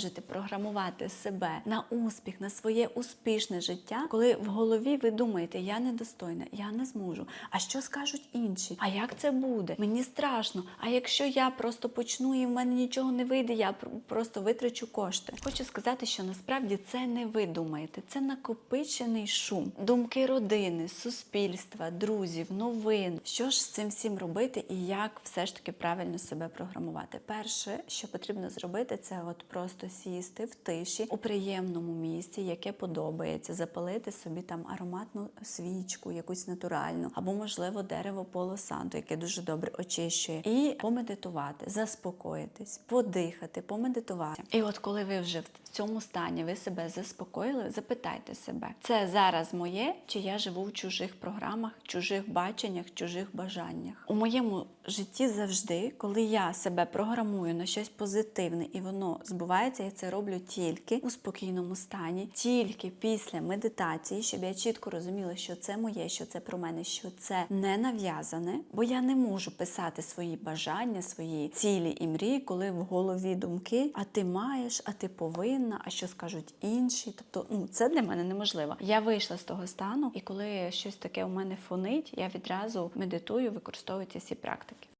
можете програмувати себе на успіх, на своє успішне життя, коли в голові ви думаєте, я недостойна, я не зможу. А що скажуть інші? А як це буде? Мені страшно. А якщо я просто почну і в мене нічого не вийде, я просто витрачу кошти. Хочу сказати, що насправді це не ви думаєте, це накопичений шум, думки родини, суспільства, друзів, новин. Що ж з цим всім робити і як все ж таки правильно себе програмувати? Перше, що потрібно зробити, це от просто сісти в тиші у приємному місці, яке подобається, запалити собі там ароматну свічку, якусь натуральну, або можливо дерево полосанту, яке дуже добре очищує, і помедитувати, заспокоїтись, подихати, помедитувати. І от коли ви вже в цьому стані ви себе заспокоїли, запитайте себе, це зараз моє, чи я живу в чужих програмах, чужих баченнях, чужих бажаннях. У моєму житті завжди, коли я себе програмую на щось позитивне і воно збувається, я це роблю тільки у спокійному стані, тільки після медитації, щоб я чітко розуміла, що це моє, що це про мене, що це не нав'язане, бо я не можу писати свої бажання, свої цілі і мрії, коли в голові думки, а ти маєш, а ти повинна, а що скажуть інші. Тобто, ну це для мене неможливо. Я вийшла з того стану, і коли щось таке у мене фонить, я відразу медитую, використовую ці всі практики.